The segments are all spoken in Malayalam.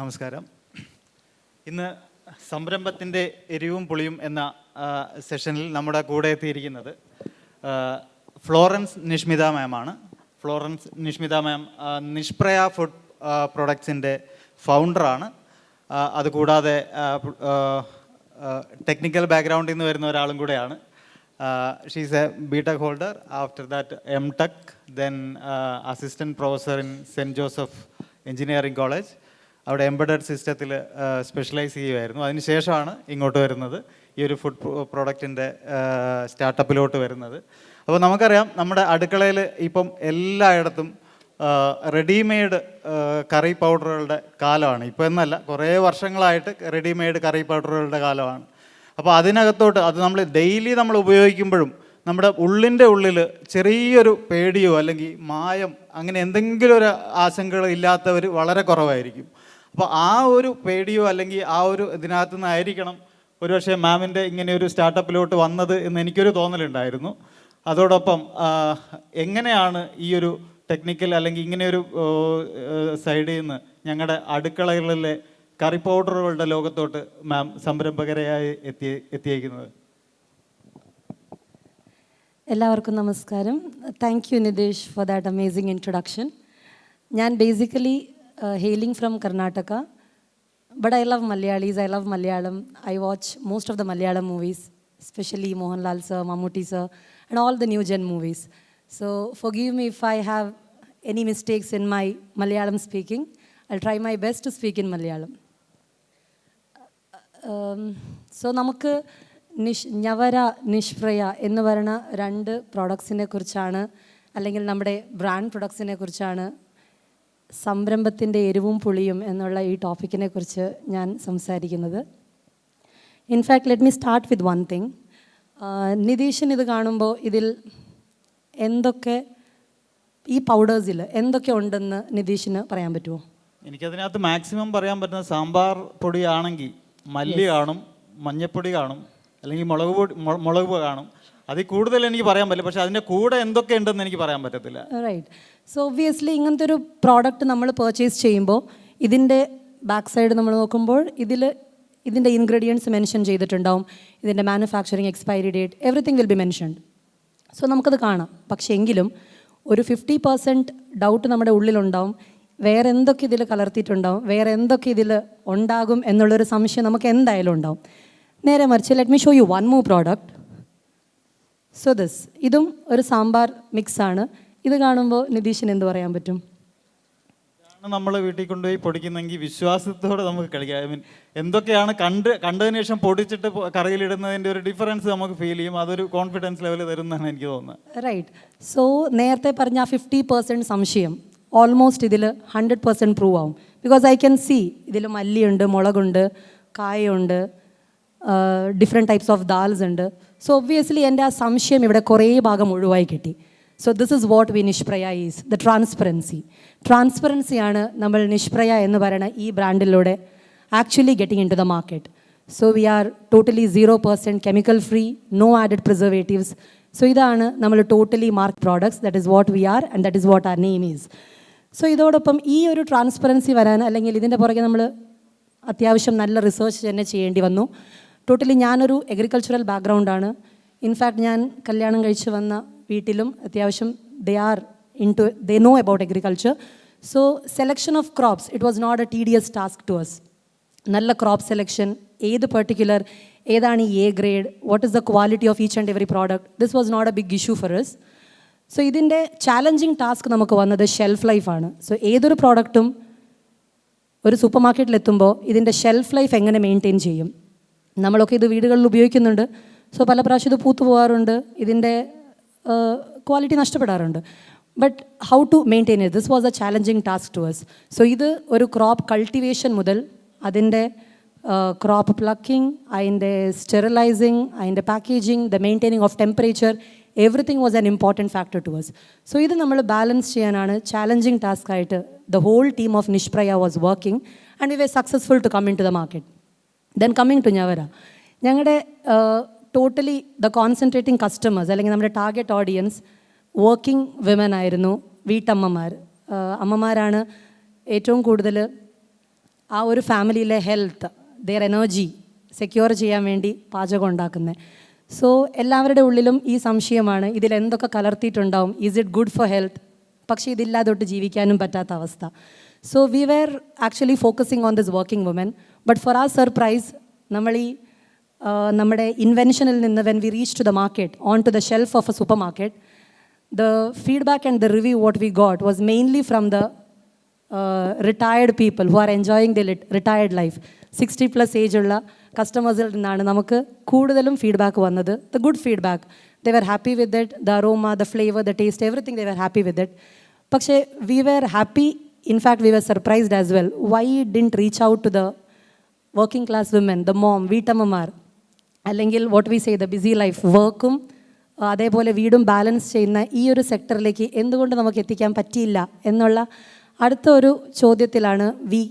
നമസ്കാരം. ഇന്ന് സംരംഭത്തിന്റെ എരിവും പുളിയും എന്ന സെഷനിൽ നമ്മുടെ കൂടെ എത്തിയിരിക്കുന്നത് Florence Nishmitha മാമാണ്. Florence Nishmitha ma'am Nishpraya food പ്രൊഡക്ട്സിന്റെ ഫൗണ്ടറാണ്. അതുകൂടാതെ ടെക്നിക്കൽ ബാക്ക്ഗ്രൗണ്ടിൽ നിന്ന് വരുന്ന ഒരാളും കൂടെയാണ്. She's a B tech holder after that M tech then assistant professor in saint Joseph engineering college അവിടെ എംബഡഡ് സിസ്റ്റത്തിൽ സ്പെഷ്യലൈസ് ചെയ്യുമായിരുന്നു അതിനുശേഷമാണ് ഇങ്ങോട്ട് വരുന്നത്. ഈ ഒരു ഫുഡ് പ്രോഡക്റ്റിന്റെ സ്റ്റാർട്ടപ്പിലോട്ട് വരുന്നത്. അപ്പോൾ നമുക്കറിയാം നമ്മുടെ അടുക്കളയിൽ ഇപ്പം എല്ലായിടത്തും റെഡിമെയ്ഡ് കറി പൗഡറുകളുടെ കാലമാണ്. ഇപ്പോൾ എന്നല്ല കുറേ വർഷങ്ങളായിട്ട് റെഡിമെയ്ഡ് കറി പൗഡറുകളുടെ കാലമാണ്. അപ്പോൾ അതിനകത്തോട്ട് അത് നമ്മൾ ഡെയിലി നമ്മൾ ഉപയോഗിക്കുമ്പോഴും നമ്മുടെ ഉള്ളിന്റെ ഉള്ളിൽ ചെറിയൊരു പേടിയോ അല്ലെങ്കിൽ മായം അങ്ങനെ എന്തെങ്കിലും ഒരു ആശങ്കകൾ ഇല്ലാത്തവർ വളരെ കുറവായിരിക്കും. അപ്പോൾ ആ ഒരു പേടിയോ അല്ലെങ്കിൽ ആ ഒരു ഇതിനകത്തു നിന്നായിരിക്കണം ഒരുപക്ഷെ മാമിന്റെ ഇങ്ങനെ ഒരു സ്റ്റാർട്ടപ്പിലോട്ട് വന്നത് എന്ന് എനിക്കൊരു തോന്നലുണ്ടായിരുന്നു. അതോടൊപ്പം എങ്ങനെയാണ് ഈ ഒരു ടെക്നിക്കൽ അല്ലെങ്കിൽ ഇങ്ങനെയൊരു സൈഡിൽ നിന്ന് ഞങ്ങളുടെ അടുക്കളകളിലെ കറി പൗഡറുകളുടെ ലോകത്തോട്ട് മാം സംരംഭകരെയായി എത്തി എത്തിയേക്കുന്നത്? എല്ലാവർക്കും നമസ്കാരം. Thank you Nitesh for that amazing introduction ഞാൻ basically hailing from Karnataka but I love Malayalis I love Malayalam I watch most of the Malayalam movies especially Mohanlal sir Mammootty sir and all the new gen movies so forgive me if I have any mistakes in my Malayalam speaking I try my best to speak in Malayalam so നമുക്ക് നിഷ് ഞവര നിഷ്പ്രയ എന്ന് പറയുന്ന രണ്ട് പ്രോഡക്ട്സിനെ കുറിച്ചാണ് അല്ലെങ്കിൽ നമ്മുടെ ബ്രാൻഡ് പ്രൊഡക്ട്സിനെ കുറിച്ചാണ് സംരംഭത്തിന്റെ എരിവും പുളിയും എന്നുള്ള ഈ ടോപ്പിക്കിനെ കുറിച്ച് ഞാൻ സംസാരിക്കുന്നത്. In fact let me start with one thing നിതീഷൻ ഇത് കാണുമ്പോൾ ഇതിൽ എന്തൊക്കെ ഈ പൗഡേഴ്സിൽ എന്തൊക്കെ ഉണ്ടെന്ന് നിതീഷിന് പറയാൻ പറ്റുമോ? എനിക്കതിനകത്ത് മാക്സിമം പറയാൻ പറ്റുന്ന സാമ്പാർ പൊടിയാണെങ്കിൽ മല്ലി കാണും മഞ്ഞപ്പൊടി കാണും അല്ലെങ്കിൽ മുളക് പൊടി മുളക് കാണും. അതിൽ കൂടുതൽ എനിക്ക് പറയാൻ പറ്റില്ല. പക്ഷെ അതിന്റെ കൂടെ എന്തൊക്കെ ഉണ്ടെന്ന് എനിക്ക് പറയാൻ പറ്റത്തില്ല. റൈറ്റ് സോ ഒബ്വിയസ്ലി ഇങ്ങനത്തെ ഒരു പ്രോഡക്റ്റ് നമ്മൾ പർച്ചേസ് ചെയ്യുമ്പോൾ ഇതിന്റെ ബാക്ക് സൈഡ് നമ്മൾ നോക്കുമ്പോൾ ഇതിൽ ഇതിന്റെ ഇൻഗ്രീഡിയൻസ് മെൻഷൻ ചെയ്തിട്ടുണ്ടാവും. ഇതിന്റെ manufacturing expiry date everything will be mentioned so നമുക്കത് കാണാം. പക്ഷേ എങ്കിലും ഒരു ഫിഫ്റ്റി പെർസെന്റ് ഡൗട്ട് നമ്മുടെ ഉള്ളിലുണ്ടാവും. വേറെ എന്തൊക്കെ ഇതിൽ കലർത്തിയിട്ടുണ്ടാവും? വേറെ എന്തൊക്കെ ഇതിൽ ഉണ്ടാകും എന്നുള്ളൊരു സംശയം നമുക്ക് എന്തായാലും ഉണ്ടാവും. നേരെ മറിച്ച് let me show you one മൂ പ്രോഡക്റ്റ് സോ ദിസ് ഇതും ഒരു സാമ്പാർ മിക്സാണ് ഇത് കാണുമ്പോൾ നിതീഷിന് എന്ത് പറയാൻ പറ്റും? നമ്മൾ വീട്ടിൽ കൊണ്ടുപോയി പൊടിക്കുന്നെങ്കിൽ വിശ്വാസത്തോടെ നമുക്ക് കളിക്കാം. ഐ മീൻ എന്തൊക്കെയാണ് കണ്ട് കണ്ടതിന് ശേഷം പൊടിച്ചിട്ട് കറിയിലിടുന്നതിന്റെ ഒരു ഡിഫറൻസ് നമുക്ക് ഫീൽ ചെയ്യും. അതൊരു കോൺഫിഡൻസ് ലെവൽ തരുന്നതാണ് എനിക്ക് തോന്നുന്നത്. റൈറ്റ് സോ നേരത്തെ പറഞ്ഞ ഫിഫ്റ്റി പെർസെന്റ് സംശയം ഓൾമോസ്റ്റ് ഇതിൽ ഹൺഡ്രഡ് പെർസെന്റ് പ്രൂവ് ആവും. ബിക്കോസ് ഐ ക്യാൻ സി ഇതിൽ മല്ലിയുണ്ട് മുളകുണ്ട് കായുണ്ട് ഡിഫറെന്റ് ടൈപ്സ് ഓഫ് ദാൽസ് ഉണ്ട്. സോ ഒബ്വിയസ്ലി എന്റെ ആ സംശയം ഇവിടെ കുറേ ഭാഗം ഒഴിവായി കിട്ടി. So this is what we Nishpraya is the transparency ട്രാൻസ്പെറൻസിയാണ് നമ്മൾ നിഷ്പ്രയ എന്ന് പറയുന്ന ഈ ബ്രാൻഡിലൂടെ actually getting into the market so we are totally zero percent chemical free no added preservatives so ഇതാണ് നമ്മൾ totally mark products that is what we are and that is what our name is so ഇതോടൊപ്പം ഈ ഒരു ട്രാൻസ്പെറൻസി വരാൻ അല്ലെങ്കിൽ ഇതിന്റെ പുറകെ നമ്മൾ അത്യാവശ്യം നല്ല റിസർച്ച് തന്നെ ചെയ്യേണ്ടി വന്നു. ടോട്ടലി ഞാനൊരു എഗ്രികൾച്ചറൽ ബാക്ക്ഗ്രൗണ്ടാണ് ഇൻഫാക്ട് ഞാൻ കല്യാണം കഴിച്ച് വന്ന വീട്ടിലും അത്യാവശ്യം they are into they know about agriculture so selection of crops it was not a tedious task to us നല്ല ക്രോപ്പ് സെലക്ഷൻ ഏത് പെർട്ടിക്കുലർ ഏതാണ് ഈ A grade what is the quality of each and every product this was not a big issue for us so ഇതിന്റെ ചാലഞ്ചിങ് ടാസ്ക് നമുക്ക് വന്നത് ഷെൽഫ് ലൈഫാണ് സോ ഏതൊരു പ്രോഡക്റ്റും ഒരു സൂപ്പർ മാർക്കറ്റിൽ എത്തുമ്പോൾ ഇതിന്റെ ഷെൽഫ് ലൈഫ് എങ്ങനെ മെയിന്റെയിൻ ചെയ്യും? നമ്മളൊക്കെ ഇത് വീടുകളിൽ ഉപയോഗിക്കുന്നുണ്ട്. സോ പല പ്രാവശ്യം ഇത് പൂത്തു പോകാറുണ്ട്. ഇതിന്റെ quality നഷ്ടപ്പെടാറുണ്ട്. But how to maintain it this was a challenging task to us so ഇത് ഒരു ക്രോപ്പ് കൾട്ടിവേഷൻ മുതൽ അതിന്റെ ക്രോപ്പ് പ്ലക്കിംഗ് അതിന്റെ സ്റ്റെറിലൈസിങ് അതിന്റെ packaging the maintaining of temperature everything was an important factor to us so ഇത് നമ്മൾ ബാലൻസ് ചെയ്യാനാണ് ചാലഞ്ചിങ് ടാസ്ക് ആയിട്ട് the whole team of Nishpraya was working and we were successful to come into the market then coming to Njavara ഞങ്ങളുടെ ടോട്ടലി ദ കോൺസെൻട്രേറ്റിംഗ് കസ്റ്റമേഴ്സ് അല്ലെങ്കിൽ നമ്മുടെ ടാർഗറ്റ് ഓഡിയൻസ് വർക്കിംഗ് വിമൻ ആയിരുന്നു വീട്ടമ്മമാർ അമ്മമാരാണ് ഏറ്റവും കൂടുതൽ ആ ഒരു ഫാമിലിയിലെ ഹെൽത്ത് ദെയർ എനർജി സെക്യൂർ ചെയ്യാൻ വേണ്ടി പാചകം ഉണ്ടാക്കുന്നത് സോ എല്ലാവരുടെ ഉള്ളിലും ഈ സംശയമാണ് ഇതിൽ എന്തൊക്കെ കലർത്തിയിട്ടുണ്ടാവും is it good for health പക്ഷേ ഇതില്ലാതൊട്ട് ജീവിക്കാനും പറ്റാത്ത അവസ്ഥ. So we were actually focusing on this working woman but for a surprise നമ്മൾ ഈ ആ, നമ്മുടെ ഇൻവെൻഷനിൽ നിന്ന് when we reach to the market on to the shelf of a supermarket the feedback and the review what we got was mainly from the retired people who are enjoying the retired life sixty plus age ഉള്ള കസ്റ്റമേഴ്സിൽ നിന്നാണ് നമുക്ക് കൂടുതലും ഫീഡ്ബാക്ക് വന്നത് the good feedback they were happy with it the aroma the flavour the taste everything they were happy with it പക്ഷേ we were happy in fact we were surprised as well why didn't reach out to the working class women the mom വീട്ടമ്മമാർ അല്ലെങ്കിൽ what we say the busy life വർക്കും അതേപോലെ വീടും ബാലൻസ് ചെയ്യുന്ന ഈ ഒരു സെക്ടറിലേക്ക് എന്തുകൊണ്ട് നമുക്ക് എത്തിക്കാൻ പറ്റിയില്ല എന്നുള്ള അടുത്ത ഒരു ചോദ്യത്തിലാണ് we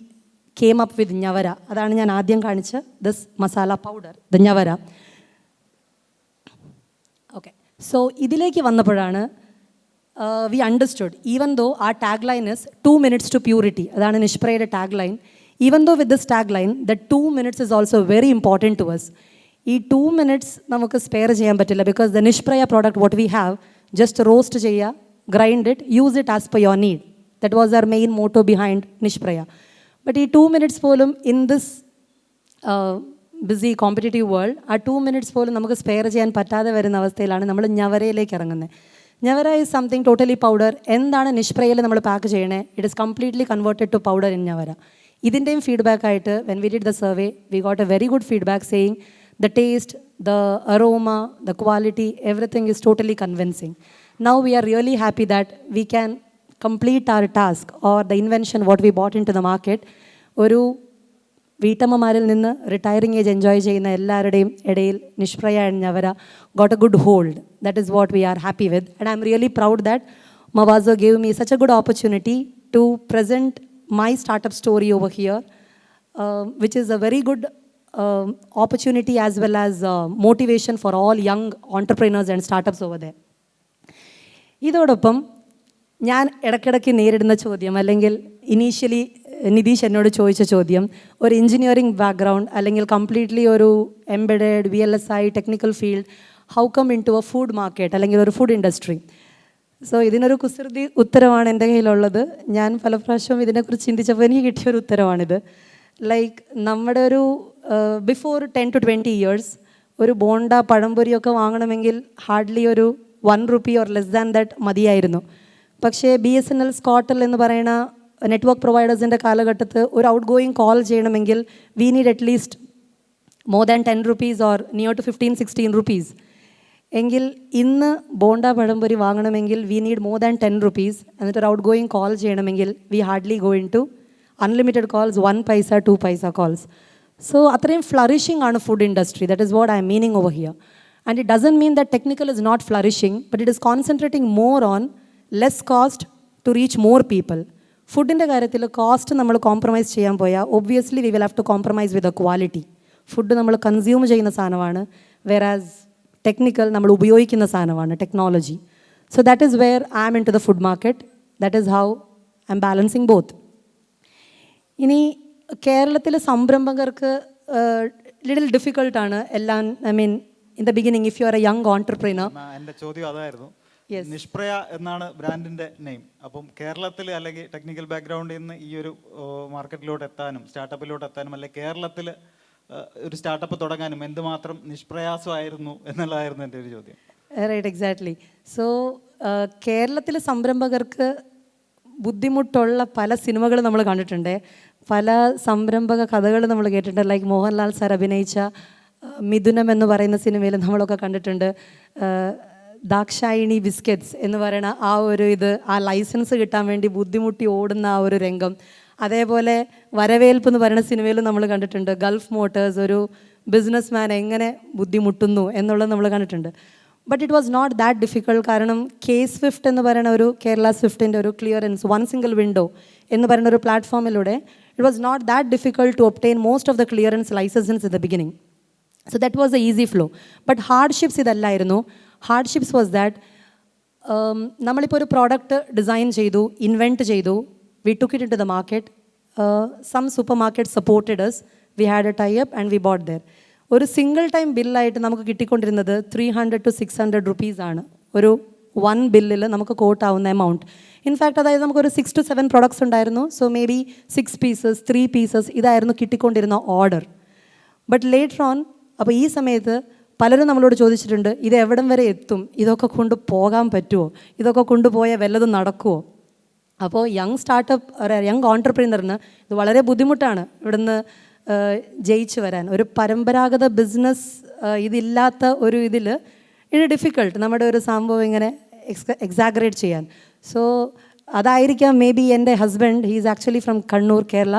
came up with Njavara അതാണ് ഞാൻ ആദ്യം കാണിച്ച this masala powder the Njavara okay so ഇതിലേക്ക് വന്നപ്പോഴാണ് we understood even though a tag line is two minutes to purity അതാണ് നിഷ്പ്രയുടെ tag line even though with this tag line the two minutes is also very important to us ഈ ടു മിനിറ്റ്സ് നമുക്ക് സ്പെയർ ചെയ്യാൻ പറ്റില്ല because the Nishpraya product what we have just roast ചെയ്യുക grind it use it as per your need that was our main motto behind Nishpraya but ഈ ടു മിനിറ്റ്സ് പോലും in this busy competitive world uh two minutes പോലും നമുക്ക് സ്പെയർ ചെയ്യാൻ പറ്റാതെ വരുന്ന അവസ്ഥയിലാണ് നമ്മൾ ഞവരയിലേക്ക് ഇറങ്ങുന്നത്. Njavara is something totally powder എന്താണ് നിഷ്പ്രയിൽ നമ്മൾ പാക്ക് ചെയ്യണേ? It is completely converted to powder in Njavara. ഇതിന്റെയും feedback ആയിട്ട് when we did the survey we got a very good feedback saying the taste the aroma the quality everything is totally convincing now we are really happy that we can complete our task or the invention what we bought into the market ഒരു വീട്ടമ്മമാരിൽ നിന്ന് റിട്ടയറിംഗ് ഏജ് എൻജോയ് ചെയ്യുന്ന എല്ലാവരുടെയും ഇടയിൽ Nishpraya and Njavara got a good hold that is what we are happy with and I'm really proud that മവാസോ gave me such a good opportunity to present my over here, uh, which is a very good uh, opportunity as well as uh, motivation for all young entrepreneurs and startups over there. ഇതോടൊപ്പം ഞാൻ ഇടയ്ക്കിടയ്ക്ക് നേരിടുന്ന ചോദ്യം അല്ലെങ്കിൽ ഇനീഷ്യലി നിതീഷ് എന്നോട് ചോദിച്ച ചോദ്യം ഒരു എഞ്ചിനീയറിംഗ് ബാക്ക്ഗ്രൗണ്ട് അല്ലെങ്കിൽ കംപ്ലീറ്റ്ലി ഒരു embedded V L S I technical field how come into a food market അല്ലെങ്കിൽ ഒരു ഫുഡ് ഇൻഡസ്ട്രി സോ ഇതിനൊരു കുസൃതി ഉത്തരവാണ് എന്റെ കയ്യിലുള്ളത്. ഞാൻ പല ഇതിനെക്കുറിച്ച് ചിന്തിച്ചപ്പോൾ എനിക്ക് കിട്ടിയ ഒരു ഉത്തരവാണിത്. ലൈക്ക് നമ്മുടെ ഒരു before ten to twenty years ഒരു ബോണ്ട പഴംപൊരിയൊക്കെ വാങ്ങണമെങ്കിൽ ഹാർഡ്ലി ഒരു one rupee or less than that മതിയായിരുന്നു. പക്ഷേ ബി എസ് എൻ എൽ സ്കോട്ടൽ എന്ന് പറയുന്ന നെറ്റ്വർക്ക് പ്രൊവൈഡേഴ്സിന്റെ കാലഘട്ടത്ത് ഒരു ഔട്ട് ഗോയിങ് കോൾ ചെയ്യണമെങ്കിൽ we need at least more than ten rupees or near to fifteen sixteen rupees എങ്കിൽ ഇന്ന് ബോണ്ട പഴംപൊരി വാങ്ങണമെങ്കിൽ we need more than ten rupees എന്നിട്ട് ഒരു ഔട്ട് ഗോയിങ് കോൾ ചെയ്യണമെങ്കിൽ we hardly go into unlimited calls one paisa two paisa calls so അത്രയും ഫ്ലറിഷിംഗ് ആണ് food industry that is what I'm meaning over here and it doesn't mean that technical is not flourishing but it is concentrating more on less cost to reach more people ഫുഡിന്റെ കാര്യത്തിൽ കോസ്റ്റ് നമ്മൾ കോംപ്രമൈസ് ചെയ്യാൻ പോയാൽ obviously we will have to compromise with a quality food നമ്മൾ കൺസ്യൂം ചെയ്യുന്ന സാധനമാണ്. വെറാസ് ടെക്നിക്കൽ നമ്മൾ ഉപയോഗിക്കുന്ന സാധനമാണ് technology so that is where I am into the food market that is how I'm balancing both ഇനി കേരളത്തിലെ സംരംഭകർക്ക് ലിറ്റിൽ ഡിഫിക്കൾട്ടാണ് എല്ലാം I mean in the beginning if you are a young entrepreneur എന്റെ ചോദ്യം അതായിരുന്നു. നിഷ്പ്രയ എന്നാണ് ബ്രാൻഡിന്റെ നെയിം അപ്പം കേരളത്തിൽ അല്ലെങ്കിൽ ടെക്നിക്കൽ ബാക്ക്ഗ്രൗണ്ടിൽ നിന്ന് ഈ ഒരു മാർക്കറ്റിലോട്ട് എത്താനും സ്റ്റാർട്ടപ്പിലോട്ട് എത്താനും അല്ലെങ്കിൽ കേരളത്തിൽ ഒരു സ്റ്റാർട്ടപ്പ് തുടങ്ങാനും എന്തുമാത്രം നിഷ്പ്രയാസമായിരുന്നു എന്നുള്ളതായിരുന്നു എന്റെ ഒരു ചോദ്യം. റൈറ്റ് എക്സാക്ട്ലി സോ കേരളത്തിലെ സംരംഭകർക്ക് ബുദ്ധിമുട്ടുള്ള പല സിനിമകൾ നമ്മൾ കണ്ടിട്ടുണ്ട്. പല സംരംഭക കഥകൾ നമ്മൾ കേട്ടിട്ടുണ്ട്. ലൈക്ക് മോഹൻലാൽ സാർ അഭിനയിച്ച മിഥുനം എന്ന് പറയുന്ന സിനിമയിൽ നമ്മളൊക്കെ കണ്ടിട്ടുണ്ട്. ദാക്ഷായിണി ബിസ്ക്കറ്റ്സ് എന്ന് പറയുന്ന ആ ഒരു ഇത് ആ ലൈസൻസ് കിട്ടാൻ വേണ്ടി ബുദ്ധിമുട്ടി ഓടുന്ന ആ ഒരു രംഗം. അതേപോലെ വരവേൽപ്പ് എന്ന് പറയുന്ന സിനിമയിലും നമ്മൾ കണ്ടിട്ടുണ്ട്. ഗൾഫ് മോട്ടേഴ്സ് ഒരു ബിസിനസ് മാൻ എങ്ങനെ ബുദ്ധിമുട്ടുന്നു എന്നുള്ളത് നമ്മൾ കണ്ടിട്ടുണ്ട്. But it was not that difficult കാരണം കെ സ്വിഫ്റ്റ് എന്ന് പറയുന്ന ഒരു കേരള സ്വിഫ്റ്റിന്റെ ഒരു ക്ലിയറൻസ് വൺ സിംഗിൾ വിൻഡോ എന്ന് പറയുന്ന ഒരു പ്ലാറ്റ്ഫോമിലൂടെ it was not that difficult to obtain most of the clearance licence in the beginning so that was a easy flow but hardships ഇതല്ലായിരുന്നു. Hardships was that നമ്മളിപ്പോൾ ഒരു പ്രോഡക്റ്റ് ഡിസൈൻ ചെയ്തു ഇൻവെന്റ് ചെയ്തു took it into the market some supermarket supported us. Had a tie up and we bought there ഒരു സിംഗിൾ ടൈം ബില്ലായിട്ട് നമുക്ക് കിട്ടിക്കൊണ്ടിരുന്നത് three hundred to six hundred rupees ആണ്. ഒരു വൺ ബില്ലിൽ നമുക്ക് കോട്ടാവുന്ന എമൗണ്ട് ഇൻഫാക്ട് അതായത് നമുക്കൊരു സിക്സ് ടു സെവൻ പ്രൊഡക്ട്സ് ഉണ്ടായിരുന്നു. So maybe six pieces three pieces ഇതായിരുന്നു കിട്ടിക്കൊണ്ടിരുന്ന ഓർഡർ ബട്ട് ലേറ്റർ ഓൺ അപ്പോൾ ഈ സമയത്ത് പലരും നമ്മളോട് ചോദിച്ചിട്ടുണ്ട് ഇത് എവിടം വരെ എത്തും? ഇതൊക്കെ കൊണ്ട് പോകാൻ പറ്റുമോ ഇതൊക്കെ കൊണ്ടുപോയാൽ വല്ലതും നടക്കുമോ അപ്പോൾ യങ് സ്റ്റാർട്ടപ്പ് യങ് ഓൺടർപ്രീനറിന് ഇത് വളരെ ബുദ്ധിമുട്ടാണ് ഇവിടുന്ന് ജയിച്ച് വരാൻ. ഒരു പരമ്പരാഗത ബിസിനസ് ഇതില്ലാത്ത ഒരു ഇതിൽ ഇറ്റ് ഡിഫിക്കൾട്ട് നമ്മുടെ ഒരു സംഭവം ഇങ്ങനെ എക്സാഗ്രേറ്റ് ചെയ്യാൻ. സോ അതായിരിക്കാം മേ ബി എന്റെ husband he is actually from Kannur Kerala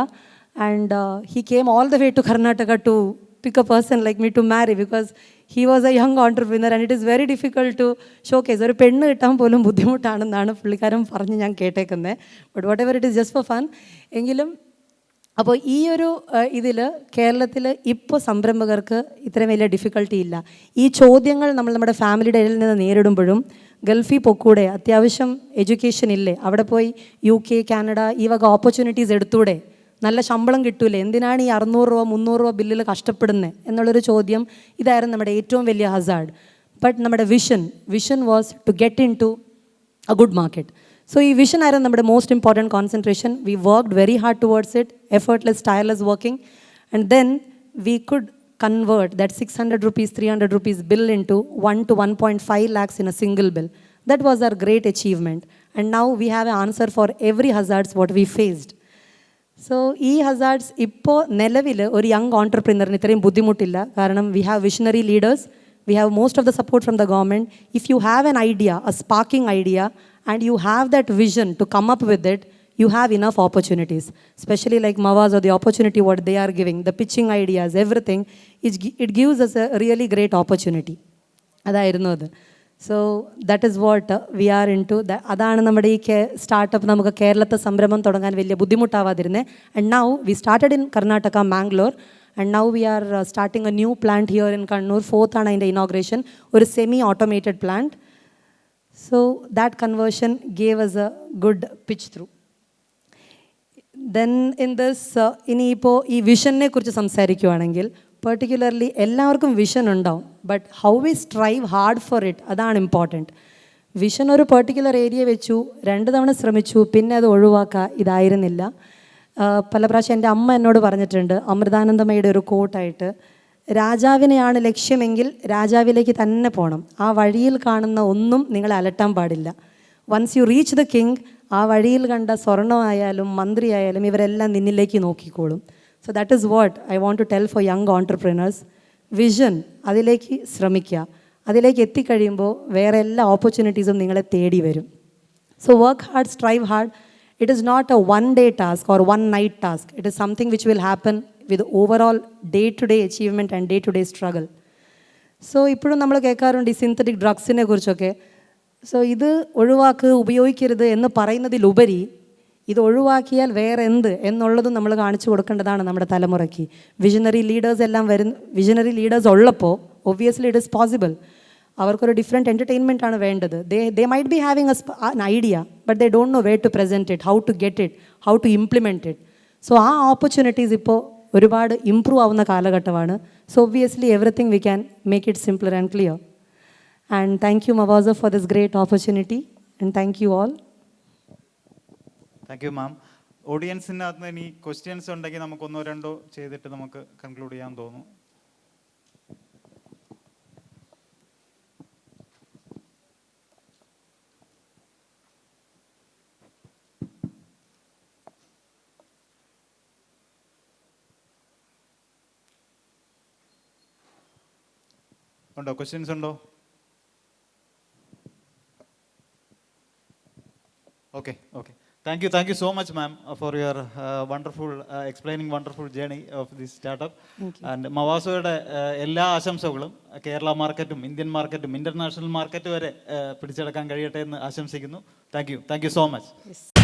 and he came all the way to Karnataka to pick a person like me to marry marry because was a young young and it it very very to showcase ഒരു പെണ്ണ് കിട്ടാൻ പോലും ബുദ്ധിമുട്ടാണെന്നാണ് പുള്ളിക്കാരൻ പറഞ്ഞ് ഞാൻ കേട്ടേക്കുന്നത് but whatever it is just for fun എങ്കിലും അപ്പോൾ ഈ ഒരു ഇതിൽ കേരളത്തിൽ ഇപ്പോൾ സംരംഭകർക്ക് ഇത്രയും വലിയ ഡിഫിക്കൽട്ടി ഇല്ല. ഈ ചോദ്യങ്ങൾ നമ്മൾ നമ്മുടെ ഫാമിലിയുടെ ഇടയിൽ നിന്ന് നേരിടുമ്പോഴും ഗൾഫിൽ പൊക്കൂടെ അത്യാവശ്യം എഡ്യൂക്കേഷൻ ഇല്ലേ അവിടെ പോയി യു കെ കാനഡ ഈ വക ഓപ്പർച്യൂണിറ്റീസ് എടുത്തൂടെ നല്ല ശമ്പളം കിട്ടൂലേ? എന്തിനാണ് ഈ അറുന്നൂറ് രൂപ മുന്നൂറ് രൂപ ബില്ലിൽ കഷ്ടപ്പെടുന്നത് എന്നുള്ളൊരു ചോദ്യം. ഇതായിരുന്നു നമ്മുടെ ഏറ്റവും വലിയ ഹസാർഡ് ബട്ട് നമ്മുടെ vision vision was to get in to a good market. So, ഈ vision ആയിരുന്നു നമ്മുടെ most important concentration we worked very hard towards it effortless tireless working and then we could convert that 600 rupees 300 rupees bill into 1 to 1.5 lakhs in a single bill. That was our great achievement. And now we have an answer for every hazards what we faced. So ഈ ഹസാർഡ്സ് ഇപ്പോൾ നിലവിൽ ഒരു യങ് ഓൺടർപ്രിനറിന് ഇത്രയും ബുദ്ധിമുട്ടില്ല കാരണം we have visionary leaders we have most of the support from the government if you have an idea a sparking idea and you have that vision to come up with it you have enough opportunities, especially like Mavaz or the opportunity what they are giving, the pitching ideas, everything, it, it gives us a really great opportunity. അതായിരുന്നു അത് so that is what we are in to അതാണ് നമ്മുടെ ഈ സ്റ്റാർട്ടപ്പ് നമുക്ക് കേരളത്തെ സംരംഭം തുടങ്ങാൻ വലിയ ബുദ്ധിമുട്ടാവാതിരുന്നത് and now we started in Karnataka Mangalore and now we are starting a new plant here in Kannur fourth ആണ് അതിന്റെ ഇനോഗ്രേഷൻ ഒരു semi automated plant so that conversion gave us a good pitch through then in this ഇനിയിപ്പോൾ ഈ വിഷനെ കുറിച്ച് സംസാരിക്കുവാണെങ്കിൽ പെർട്ടിക്കുലർലി എല്ലാവർക്കും വിഷൻ ഉണ്ടാവും. But how we strive hard for it അതാണ് ഇമ്പോർട്ടന്റ് വിഷൻ ഒരു പെർട്ടിക്കുലർ ഏരിയ വെച്ചു രണ്ട് തവണ ശ്രമിച്ചു പിന്നെ അത് ഒഴിവാക്കുക ഇതായിരുന്നില്ല. പല പ്രാവശ്യം എന്റെ അമ്മ എന്നോട് പറഞ്ഞിട്ടുണ്ട് അമൃതാനന്ദമയുടെ ഒരു കോട്ടായിട്ട് രാജാവിനെയാണ് ലക്ഷ്യമെങ്കിൽ രാജാവിലേക്ക് തന്നെ പോകണം ആ വഴിയിൽ കാണുന്ന ഒന്നും നിങ്ങളെ അലട്ടാൻ പാടില്ല. Once you reach the king ആ വഴിയിൽ കണ്ട സ്വർണമായാലും മന്ത്രിയായാലും ഇവരെല്ലാം നിന്നിലേക്ക് നോക്കിക്കോളും. So that is what I want to tell for young entrepreneurs vision അതിലേക്ക് ശ്രമിക്കുക. അതിലേക്ക് എത്തിക്കഴിയുമ്പോൾ വേറെ എല്ലാ ഓപ്പർച്യൂണിറ്റീസും നിങ്ങളെ തേടി വരും. So work hard, strive hard. It is not a one day task or one night task. It is something which will happen with overall day to day achievement and day to day struggle so ഇപ്പോഴും നമ്മൾ കേൾക്കാറുണ്ട് ഈ സിന്തറ്റിക് ഡ്രഗ്സിനെ കുറിച്ചൊക്കെ. സോ ഇത് ഒഴിവാക്ക് ഉപയോഗിക്കരുത് എന്ന് പറയുന്നതിലുപരി ഇത് ഒഴിവാക്കിയാൽ വേറെ എന്ത് എന്നുള്ളതും നമ്മൾ കാണിച്ചു കൊടുക്കേണ്ടതാണ് നമ്മുടെ തലമുറയ്ക്ക്. വിഷനറി ലീഡേഴ്സ് എല്ലാം വരുന്ന വിഷനറി ലീഡേഴ്സ് ഉള്ളപ്പോൾ ഒബ്വിയസ്ലി ഇറ്റ് ഇസ് പോസിബിൾ അവർക്കൊരു ഡിഫറെന്റ് എന്റർടൈൻമെന്റ് ആണ് വേണ്ടത്. They they might be having an idea but they don't know way to present it how to get it how to implement it so ആ ഓപ്പർച്യൂണിറ്റീസ് ഇപ്പോൾ ഒരുപാട് ഇമ്പ്രൂവ് ആവുന്ന കാലഘട്ടമാണ്. So obviously everything we can make it simpler and clear and thank you മവാസ for this great opportunity and thank you all thank you ma'am ഓഡിയൻസിനകത്ത് ഇനി ക്വസ്റ്റ്യൻസ് ഉണ്ടെങ്കിൽ നമുക്ക് ഒന്നോ രണ്ടോ ചെയ്തിട്ട് നമുക്ക് കൺക്ലൂഡ് ചെയ്യാൻ തോന്നുന്നു ഉണ്ടോ? ക്വസ്റ്റ്യൻസ് ഉണ്ടോ? Okay okay. Thank you, thank you so much, ma'am, uh, for your uh, wonderful, uh, explaining wonderful journey of this startup. And മവാസോയുടെ എല്ലാ ആശംസകളും കേരള മാർക്കറ്റും ഇന്ത്യൻ മാർക്കറ്റും ഇന്റർനാഷണൽ മാർക്കറ്റ് വരെ uh, പിടിച്ചെടുക്കാൻ കഴിയട്ടെ എന്ന് ആശംസിക്കുന്നു thank you thank you so much